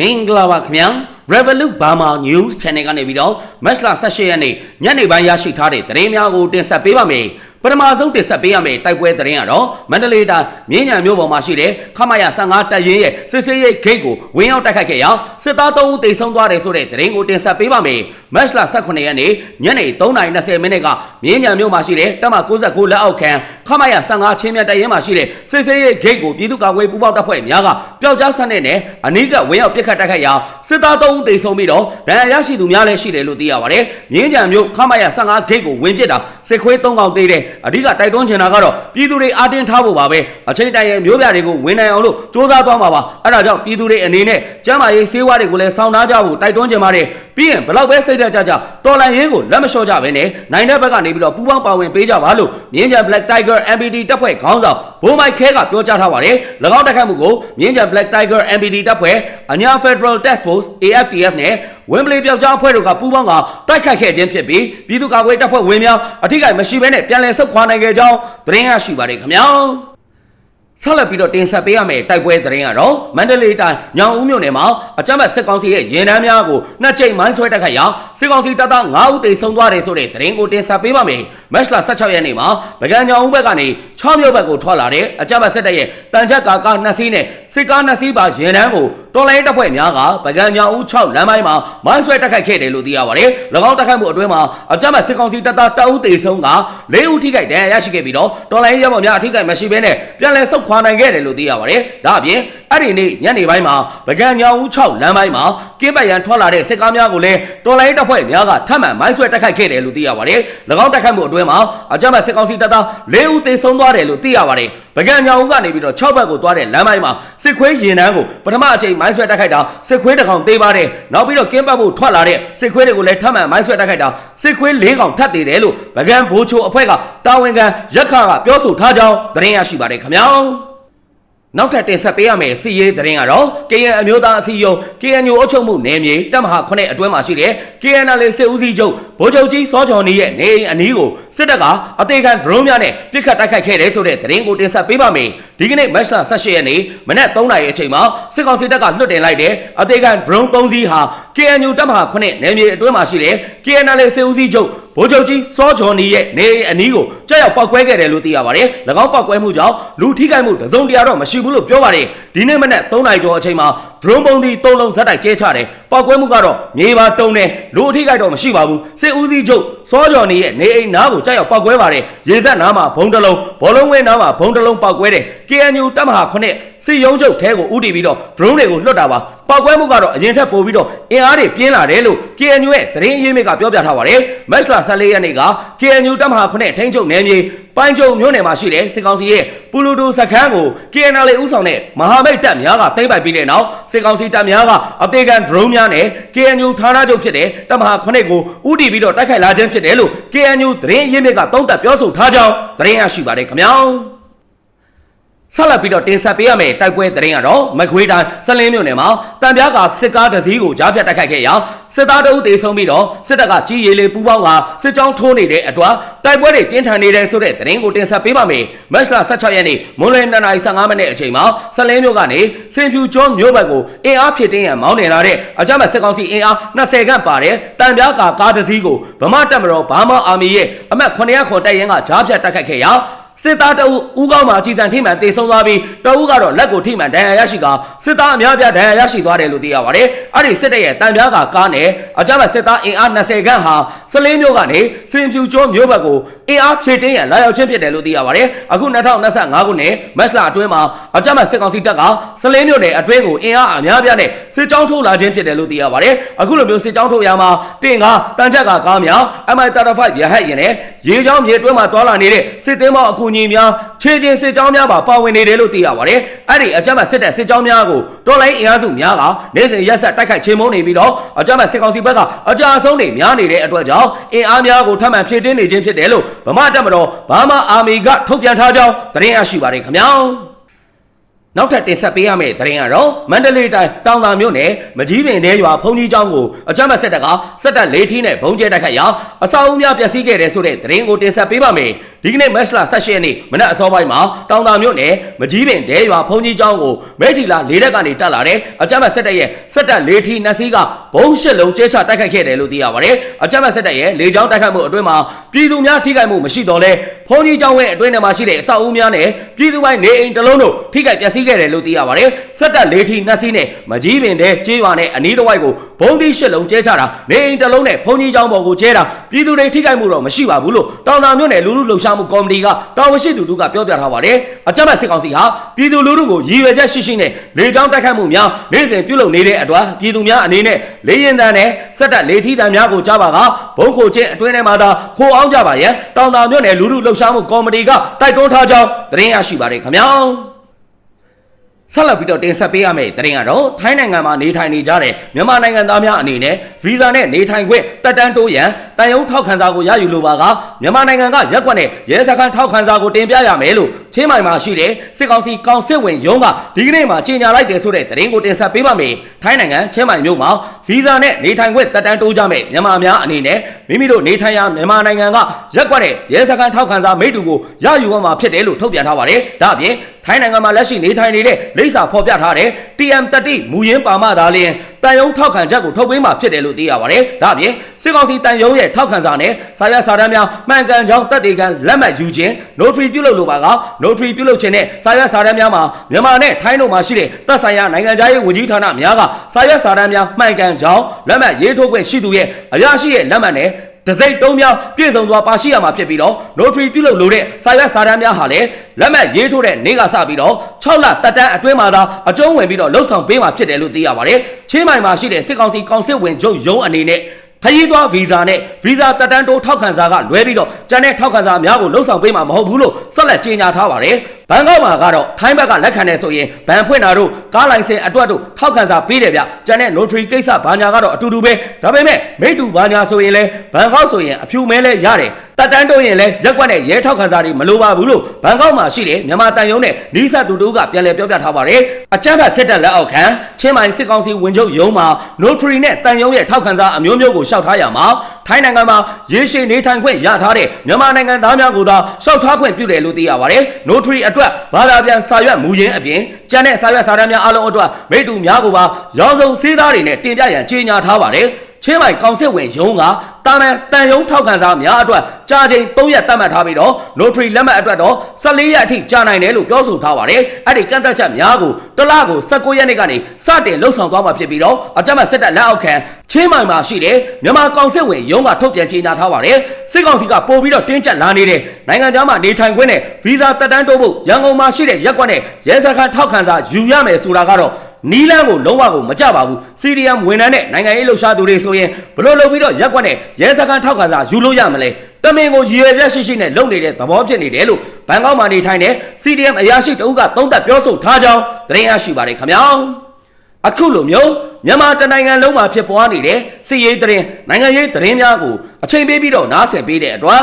မင်္ဂလာပါခင်ဗျာ Revolut Burma News Channel ကနေပြီးတော့ Match လ18ရက်နေ့ညနေပိုင်းရရှိထားတဲ့သတင်းများကိုတင်ဆက်ပေးပါမယ် ပထမဆုံးတင်ဆက်ပေးရမယ့်တိုက်ပွဲသတင်းကတော့မန္တလေးတိုင်းမြင်းညံမြို့ပေါ်မှာရှိတဲ့ခမရ15တပ်ရင်းရဲ့စစ်စေးရိတ်ဂိတ်ကိုဝင်းရောက်တိုက်ခိုက်ခဲ့ရာစစ်သား3ဦးတေဆုံးသွားတယ်ဆိုတဲ့သတင်းကိုတင်ဆက်ပေးပါမယ်မတ်လ18ရက်နေ့ညနေ3:20မိနစ်ကမြင်းညံမြို့မှာရှိတဲ့တပ်မ69လက်အောက်ခံခမရ15ချင်းမြတ်တပ်ရင်းမှာရှိတဲ့စစ်စေးရိတ်ဂိတ်ကိုပြည်သူ့ကာကွယ်ပူးပေါင်းတပ်ဖွဲ့များကပျောက်ကြားဆက်နဲ့အနီးကဝင်းရောက်ပစ်ခတ်တိုက်ခိုက်ရာစစ်သား3ဦးတေဆုံးပြီးတော့ဒဏ်ရာရရှိသူများလည်းရှိတယ်လို့သိရပါတယ်မြင်းညံမြို့ခမရ15ဂိတ်ကိုဝင်ပစ်တာစစ်ခွေး3កောင်သေးတယ်အဓိကတိုက်တွန်းချင်တာကတော့ပြည်သူတွေအားတင်းထားဖို့ပါပဲအချိန်တိုင်ရဲ့မျိုးပြတွေကိုဝင်နိုင်အောင်လို့စ조사သွားမှာပါအဲ့ဒါကြောင့်ပြည်သူတွေအနေနဲ့ကျမ်းမာရေးစေဝါတွေကိုလည်းစောင့်နှားကြဖို့တိုက်တွန်းချင်ပါတယ်ပြီးရင်ဘလောက်ပဲစိတ်ဓာတ်ကြကြတော်လန်ရေးကိုလက်မလျှော့ကြဘဲနဲ့နိုင်တဲ့ဘက်ကနေပြီးတော့ပူးပေါင်းပါဝင်ပေးကြပါလို့မြင်းကြံ Black Tiger MPD တပ်ဖွဲ့ခေါင်းဆောင်ဘိုးမိုက်ခဲကပြောကြားထားပါတယ်၎င်းတိုက်ခိုက်မှုကိုမြင်းကြံ Black Tiger MPD တပ်ဖွဲ့အညာ Federal Task Force AFTF နဲ့ ဝင်းပလီပြောက်ကြားအဖွဲ့တို့ကပူးပေါင်းကတိုက်ခိုက်ခဲ့ခြင်းဖြစ်ပြီးပြည်သူ့ကာကွယ်တပ်ဖွဲ့ဝင်များအထိကိမရှိဘဲနဲ့ပြန်လည်ဆုတ်ခွာနိုင်ခဲ့ကြောင်းသတင်းရရှိပါတယ်ခင်ဗျာ ဆက်လက်ပြီးတော့တင်ဆက်ပေးရမယ့်တိုက်ပွဲသတင်းကတော့မန္တလေးတိုင်းညောင်ဦးမြို့နယ်မှာအကြမ်းဖက်စစ်ကောင်စီရဲ့ရင်နှန်းများကိုနှစ်ကြိမ်မိုင်းဆွဲတိုက်ခိုက်ရာစစ်ကောင်စီတပ်သား9ဦးသေဆုံးသွားတယ်ဆိုတဲ့သတင်းကိုတင်ဆက်ပေးပါမယ်။မတ်လ16ရက်နေ့မှာဗကံညောင်ဦးဘက်ကနေ6မြို့ဘက်ကိုထွက်လာတဲ့အကြမ်းဖက်စစ်တပ်ရဲ့တန်ချက်ကာကာနှစ်စီးနဲ့စစ်ကားနှစ်စီးပါရင်နှန်းကိုတော်လိုင်းတပ်ဖွဲ့များကဗကံညောင်ဦး6လမ်းပိုင်းမှာမိုင်းဆွဲတိုက်ခိုက်ခဲ့တယ်လို့သိရပါတယ်။၎င်းတိုက်ခိုက်မှုအတွင်းမှာအကြမ်းဖက်စစ်ကောင်စီတပ်သား2ဦးသေဆုံးက4ဦးထိခိုက်ဒဏ်ရာရရှိခဲ့ပြီးတော့တော်လိုင်းရဲဘော်များအထိခိုက်မရှိဘဲနဲ့ပြန်လည်ဆုတ်ခွာနိုင်ခဲ့တယ်လို့သိရပါတယ်။ဒါအပြင်အဲ့ဒီနေ့ညနေပိုင်းမှာဗကံညောင်ဦး6လမ်းပိုင်းမှာကင်းပတ်ရန်ထွက်လာတဲ့စစ်ကားများကိုလည်းတော်လိုင်းတပ်ဖွဲ့များကထပ်မံမိုင်းဆွဲတိုက်ခိုက်ခဲ့တယ်လို့သိရပါတယ်။၎င်းတိုက်ခိုက်မှုအတွင်းမှာအကြမ်းဖက်စစ်ကောင်စီတပ်သား4ဦးသေဆုံးသွားတယ်လို့သိရပါတယ်။ ဗကံညောင်ဦးကနေပြီးတော့6ဘက်ကိုသွားတဲ့လမ်းပိုင်းမှာစစ်ခွေးရင်နှန်းကိုပထမအချိန်မိုင်းဆွဲတိုက်ခိုက်တာစစ်ခွေးတစ်ကောင်သေးပါတယ်။နောက်ပြီးတော့ကင်းပတ်ဖို့ထွက်လာတဲ့စစ်ခွေးတွေကိုလည်းထပ်မံမိုင်းဆွဲတိုက်ခိုက်တာစစ်ခွေး၄ကောင်ထပ်သေးတယ်လို့ဗကံဘိုးချိုအဖွဲ့ကတာဝန်ခံရက်ခါကပြောဆိုထားကြောင်းသတင်းရရှိပါတယ်ခင်ဗျာ။ နောက်ထပ်တင်ဆက်ပေးရမယ့်စီရေးသတင်းကတော့ KN အမျိုးသားအစည်းအရုံး KNU အုပ်ချုပ်မှုနယ်မြေတပ်မဟာ9အတွင်းမှာရှိတဲ့ KNL စစ်ဦးစီးချုပ်ဗိုလ်ချုပ်ကြီးစောချော်နေရဲ့နေအိမ်အနီးကိုစစ်တပ်ကအသေးခံ drone များနဲ့ပစ်ခတ်တိုက်ခိုက်ခဲ့တယ်ဆိုတဲ့သတင်းကိုတင်ဆက်ပေးပါမယ်။ဒီကနေ့မတ်လ18ရက်နေ့မနက်3နာရီအချိန်မှာစစ်ကောင်စီတပ်ကလွှတ်တင်လိုက်တဲ့အသေးခံ drone 3စီးဟာ KNU တပ်မဟာ9နယ်မြေအတွင်းမှာရှိတဲ့ KNL စစ်ဦးစီးချုပ်ဗိုလ်ချုပ်ကြီးစောချော်နီရဲ့နေအိမ်အနီးကိုကြောက်ရောက်ပောက်ကွဲခဲ့တယ်လို့သိရပါတယ်။၎င်းပောက်ကွဲမှုကြောင့်လူထိခိုက်မှုတစုံတရာတော့မရှိဘူးလို့ပြောပါတယ်။ဒီနေ့မနက်3နာရီကျော်အချိန်မှာ drone ပုံဒီ3လုံးဇက်တိုက်ကျဲချတယ်။ပောက်ကွဲမှုကတော့မြေပါတုံတယ်လူအထိခိုက်တော့မရှိပါဘူး။စစ်ဦးစီးချုပ်စောချော်နီရဲ့နေအိမ်နားကိုကြောက်ရောက်ပောက်ကွဲပါတယ်။ရေဆက်နားမှာဘုံတစ်လုံးဘောလုံးဝင်းနားမှာဘုံတစ်လုံးပောက်ကွဲတယ်။ KNU တပ်မဟာ9စစ်ရုံးချုပ်ထဲကိုဥတီပြီးတော့ drone တွေကိုလွှတ်တာပါ။ ပောက်ကွဲမှုကတော့အရင်ထက်ပိုပြီးတော့အင်အားတွေပြင်းလာတယ်လို့ KNU ရဲ့သတင်းအရင်းမြစ်ကပြောပြထားပါတယ်။မတ်လ14ရက်နေ့က KNU တပ်မဟာ9ထိန်းချုပ်နယ်မြေပိုင်းကျုံမြို့နယ်မှာရှိတဲ့စစ်ကောင်စီရဲ့ပူလူတူစခန်းကို KNL ဦးဆောင်တဲ့မဟာမိတ်တပ်များကသိမ်းပိုက်ပြီးတဲ့နောက်စစ်ကောင်စီတပ်များကအသေးခံ drone များနဲ့ KNU ဌာနချုပ်ဖြစ်တဲ့တပ်မဟာ9ကိုဥတီပြီးတော့တိုက်ခိုက်လာခြင်းဖြစ်တယ်လို့ KNU သတင်းအရင်းမြစ်ကသုံးသပ်ပြောဆိုထားကြောင်းသတင်းရရှိပါတယ်ခင်ဗျာ။ ဆက်လက်ပြီးတော့တင်ဆက်ပေးရမယ့်တိုက်ပွဲသတင်းကတော့မကွေးတိုင်းစလင်းမြို့နယ်မှာတံပြားကစစ်ကားတစ်စီးကိုကြားဖြတ်တိုက်ခိုက်ခဲ့ရာစစ်သားတအုပ်တေဆုံးပြီးတော့စစ်တပ်ကကြီးရီလေးပူးပေါင်းကစစ်ကြောင်းထိုးနေတဲ့အတွက်တိုက်ပွဲတွေပြင်းထန်နေတယ်ဆိုတဲ့သတင်းကိုတင်ဆက်ပေးပါမယ်။မတ်လ16ရက်နေ့မွန်းလွယ်2:55မိနစ်အချိန်မှာစလင်းမြို့ကနေစင်ဖြူကျွန်းမြို့ဘက်ကိုအင်အားဖြစ်တင်းရန်မောင်းနေလာတဲ့အကြမ်းဖက်စစ်ကောင်စီအင်အား20ခန့်ပါတဲ့တံပြားကကားတစ်စီးကိုဗမာတပ်မတော်ဘာမာအာမီရဲ့အမတ်900ခွန်တိုက်ရင်ကကြားဖြတ်တိုက်ခိုက်ခဲ့ရာ စစ်သားတအုပ်ဦးကောင်းမှာအကြီးစံထိမှန်တေဆုံးသွားပြီးတအုပ်ကတော့လက်ကိုထိမှန်ဒဏ်ရာရရှိကစစ်သားအများပြဒဏ်ရာရရှိသွားတယ်လို့သိရပါတယ်။အဲ့ဒီစစ်တပ်ရဲ့တန်ပြားကကားနဲ့အကြမ်းဖက်စစ်သားအင်အား20ခန့်ဟာစလင်းမြို့ကနေစင်ဖြူကျော်မြို့ဘက်ကိုအင်အားဖြည့်တင်းရန်လာရောက်ခြင်းဖြစ်တယ်လို့သိရပါတယ်။အခု2025ခုနှစ်မတ်လအတွင်းမှာအကြမ်းဖက်စစ်ကောင်စီတပ်ကစလင်းမြို့နယ်အတွင်းကိုအင်အားအများပြနဲ့စစ်ကြောင်းထိုးလာခြင်းဖြစ်တယ်လို့သိရပါတယ်။အခုလိုမျိုးစစ်ကြောင်းထိုးရမှာတင်ကားတန်ချက်ကကားများ MI35 ရဟတ်ရင်နဲ့ရေချောင်းမြေတွင်းမှာတွာလာနေတဲ့စစ်သည်မောက်အကူအညီများခြေချင်းစစ်ကြောင်းများပါပါဝင်နေတယ်လို့သိရပါတယ်။အဲ့ဒီအကြမ်းဖက်စစ်တပ်စစ်ကြောင်းများကိုတော်လိုင်းအင်အားစုများကနေ့စဉ်ရက်ဆက်တိုက်ခိုက်ချင်းမုန်းနေပြီးတော့အကြမ်းဖက်စစ်ကောင်စီဘက်ကအကြအဆုံးတွေများနေတဲ့အတွက်ကြောင့်အင်အားများကိုထပ်မံဖြည့်တင်းနေခြင်းဖြစ်တယ်လို့ဗမာတပ်မတော်ဘာမာအာမီကထုတ်ပြန်ထားကြောင်းသတင်းရရှိပါတယ်ခင်ဗျာ။နောက်ထပ်တင်ဆက်ပေးရမယ့်သတင်းကတော့မန္တလေးတိုင်းတောင်သာမြို့နယ်မကြီးပင်တဲရွာဖုန်ကြီးကျောင်းကိုအကြမ်းဖက်စစ်တပ်ကစစ်တပ်လေးထီးနဲ့ဘုံကျဲတိုက်ခိုက်ရာအဆောက်အဦများပျက်စီးခဲ့တယ်ဆိုတဲ့သတင်းကိုတင်ဆက်ပေးပါမယ်။ ဒီဒီကနေ့မက်စလာ18ရက်နေ့မနက်အစောပိုင်းမှာတောင်တာမြို့နယ်မကြီးပင်ဒဲရွာဖုန်ကြီးကျောင်းကိုမိထီလာလေးတက်ကနေတက်လာတဲ့အကြမ်းဖက်စစ်တပ်ရဲ့စစ်တပ်လေးထီနှစ်စီးကဘုံရှစ်လုံးကျဲချတိုက်ခိုက်ခဲ့တယ်လို့သိရပါတယ်အကြမ်းဖက်စစ်တပ်ရဲ့လေကြောင်းတိုက်ခိုက်မှုအတွင်းမှာပြည်သူများထိခိုက်မှုမရှိတော့လဲဖုန်ကြီးကျောင်းရဲ့အတွင်းထဲမှာရှိတဲ့အဆောက်အဦများနဲ့ပြည်သူပိုင်းနေအိမ်တစ်လုံးတို့ထိခိုက်ပျက်စီးခဲ့တယ်လို့သိရပါတယ်စစ်တပ်လေးထီနှစ်စီးနဲ့မကြီးပင်ဒဲကျေးရွာနဲ့အနီးတစ်ဝိုက်ကိုဘုံသီးရှစ်လုံးကျဲချတာနေအိမ်တစ်လုံးနဲ့ဖုန်ကြီးကျောင်းပေါ်ကိုကျဲတာပြည်သူတွေထိခိုက်မှုတော့မရှိပါဘူးလို့တောင်တာမြို့နယ်လူလူလှုပ်ရှားမှုကော်မတီကတာဝန်ရှိသူတို့ကပြောပြထားပါတယ်အကြမ်းဖက်စစ်ကောင်စီဟာပြည်သူလူထုကိုရည်ရွယ်ချက်ရှိရှိနဲ့လေကြောင်းတိုက်ခတ်မှုများနေ့စဉ်ပြုလုပ်နေတဲ့အတွက်ပြည်သူများအနေနဲ့လေရင်တန်းနဲ့စက်တပ်လေထီးတန်းများကိုကြားပါကဘုံခိုချင်းအတွင်းထဲမှာသာခိုအောင်ကြပါရန်တောင်တာမြို့နယ်လူထုလှုပ်ရှားမှုကော်မတီကတိုက်တွန်းထားကြောင်းသတင်းရရှိပါတယ်ခင်ဗျာ ဆက်လက်ပြီးတော့တင်ဆက်ပေးရမယ့်သတင်းကတော့ထိုင်းနိုင်ငံမှာနေထိုင်နေကြတဲ့မြန်မာနိုင်ငံသားများအနေနဲ့ဗီဇာနဲ့နေထိုင်ခွင့်တက်တန်းတိုးရန်တန်ယုံထောက်ခံစာကိုရယူလိုပါကမြန်မာနိုင်ငံကရက်ကွက်နဲ့ရဲစခန်းထောက်ခံစာကိုတင်ပြရမယ်လို့ချင်းမိုင်မှာရှိတဲ့စစ်ကောင်စီကောင်စစ်ဝင်ရုံးကဒီကနေ့မှာကြေညာလိုက်တယ်ဆိုတဲ့သတင်းကိုတင်ဆက်ပေးပါမယ်။ထိုင်းနိုင်ငံချင်းမိုင်မြို့မှာဗီဇာနဲ့နေထိုင်ခွင့်တက်တန်းတိုးကြမယ့်မြန်မာများအနေနဲ့မိမိတို့နေထိုင်ရာမြန်မာနိုင်ငံကရက်ကွက်နဲ့ရဲစခန်းထောက်ခံစာမိတ္တူကိုရယူရမှာဖြစ်တယ်လို့ထုတ်ပြန်ထားပါတယ်။ဒါအပြင် ထိုင်းနိုင်ငံမှာလက်ရှိနေထိုင်နေတဲ့လိပ်စာဖော်ပြထားတဲ့ TM30 မူရင်းပါမသာလျင်တန်ယုံထောက်ခံချက်ကိုထုတ်ပေးမှာဖြစ်တယ်လို့သိရပါတယ်။ဒါအပြင်စစ်ကောင်စီတန်ယုံရဲ့ထောက်ခံစာနဲ့စာရွက်စာတမ်းများမှန်ကန်ကြောင်းတက်တေကန်လက်မှတ်ယူခြင်း notary ပြုလုပ်လိုပါက notary ပြုလုပ်ခြင်းနဲ့စာရွက်စာတမ်းများမှာမြန်မာနဲ့ထိုင်းတို့မှာရှိတဲ့သက်ဆိုင်ရာနိုင်ငံသားရေးဝန်ကြီးဌာနများကစာရွက်စာတမ်းများမှန်ကန်ကြောင်းလက်မှတ်ရေးထိုးခွင့်ရှိသူရဲ့အရာရှိရဲ့လက်မှတ်နဲ့ တစိမ့်တုံးများပြည့်စုံသွားပါရှိရမှာဖြစ်ပြီးတော့ notary ပြုလုပ်လို့တဲ့စာရွက်စာတမ်းများဟာလည်းလက်မှတ်ရေးထိုးတဲ့နေ့ကစပြီးတော့6လတက်တန်းအတွင်းမှာသာအကျုံးဝင်ပြီးတော့လှုပ်ဆောင်ပေးမှာဖြစ်တယ်လို့သိရပါတယ်။ချင်းမိုင်မှာရှိတဲ့စစ်ကောင်စီကောင်စစ်ဝင်ချုပ်ရုံးအနေနဲ့ ခရီးသွားဗီဇာနဲ့ဗီဇာတက်တန်းတိုးထောက်ခံစာကလွဲပြီးတော့ကျန်တဲ့ထောက်ခံစာများကိုလှုပ်ဆောင်ပေးမှာမဟုတ်ဘူးလို့ဆက်လက်ကြေညာထားပါတယ်။ဘန်ကောက်မှာကတော့ထိုင်းဘက်ကလက်ခံတယ်ဆိုရင်ဘန်ဖွင့်တာတို့ကားလိုင်စင်အတွက်တို့ထောက်ခံစာပေးတယ်ဗျ။ကျန်တဲ့ notary ကိစ္စဘာညာကတော့အတူတူပဲ။ဒါပေမဲ့မိတူဘာညာဆိုရင်လဲဘန်ကောက်ဆိုရင်အဖြူမဲလဲရတယ်။ တက်တန်းတိုးရင်လဲရက်ကွက်နဲ့ရဲထောက်ခံစာတွေမလိုပါဘူးလို့ဘန်ကောက်မှာရှိတဲ့မြန်မာတန်ယုံနဲ့နီးစပ်သူတို့ကပြန်လည်ပြောပြထားပါတယ်။အကြမ်းဖက်စစ်တပ်လက်အောက်ခံချင်းမိုင်စစ်ကောင်စီဝင်ချုပ်ရုံးမှာ notary နဲ့တန်ယုံရဲ့ထောက်ခံစာအမျိုးမျိုးကိုရှောက်ထားရမှာထိုင်းနိုင်ငံမှာရေရှည်နေထိုင်ခွင့်ရထားတဲ့မြန်မာနိုင်ငံသားများကိုသာရှောက်ထားခွင့်ပြုတယ်လို့သိရပါတယ်။ notary အတွက်ဘာသာပြန်စာရွက်မူရင်းအပြင်ကျန်တဲ့စာရွက်စာတမ်းများအလုံးအတွက်မိတ္တူများကိုပါရောင်းစုံစည်းသားတွေနဲ့တင်ပြရန်ကြေညာထားပါတယ်။ ချင်းမိုင်ကောင်စစ်ဝင်ရုံးကတာမန်တန်ယုံထောက်ခံစာများအတွက်ကြာချိန်3ရက်တတ်မှတ်ထားပြီးတော့ notary လက်မှတ်အတွက်တော့14ရက်အထိကြာနိုင်တယ်လို့ပြောဆိုထားပါတယ်။အဲ့ဒီကန့်သက်ချက်များကိုတစ်လကို19ရက်နေ့ကနေစတင်လှုပ်ဆောင်သွားမှာဖြစ်ပြီးတော့အကြမ်းဖက်စစ်တပ်လက်အောက်ခံချင်းမိုင်မှာရှိတဲ့မြန်မာကောင်စစ်ဝင်ရုံးကထုတ်ပြန်ကြေညာထားပါတယ်။စစ်ကောင်စီကပို့ပြီးတော့တင်းကျပ်လာနေတဲ့နိုင်ငံခြားမှာနေထိုင်ခွင့်နဲ့ဗီဇာတက်တန်းတိုးဖို့ရန်ကုန်မှာရှိတဲ့ရက်ကွက်နဲ့ရဲစခန်းထောက်ခံစာယူရမယ်ဆိုတာကတော့ နီလန်းကိုလုံးဝကိုမကြပါဘူး CDM ဝန်ထမ်းနဲ့နိုင်ငံရေးလှုပ်ရှားသူတွေဆိုရင်ဘလို့လုပ်ပြီးတော့ရက်ကွက်နဲ့ရဲစခန်းထောက်ခံစာယူလို့ရမလဲတမင်ကိုရည်ရွယ်ချက်ရှိရှိနဲ့လုပ်နေတဲ့သဘောဖြစ်နေတယ်လို့ဘန်ကောက်မှာနေထိုင်တဲ့ CDM အရာရှိတအုပ်ကသုံးသပ်ပြောဆိုထားကြောင်းသတင်းရရှိပါတယ်ခင်ဗျာအခုလိုမျိုးမြန်မာတနိုင်ငံလုံးမှာဖြစ်ပွားနေတဲ့စစ်ရေးသတင်းနိုင်ငံရေးသတင်းများကိုအချိန်ပေးပြီးတော့နားဆင်ပေးတဲ့အတွက်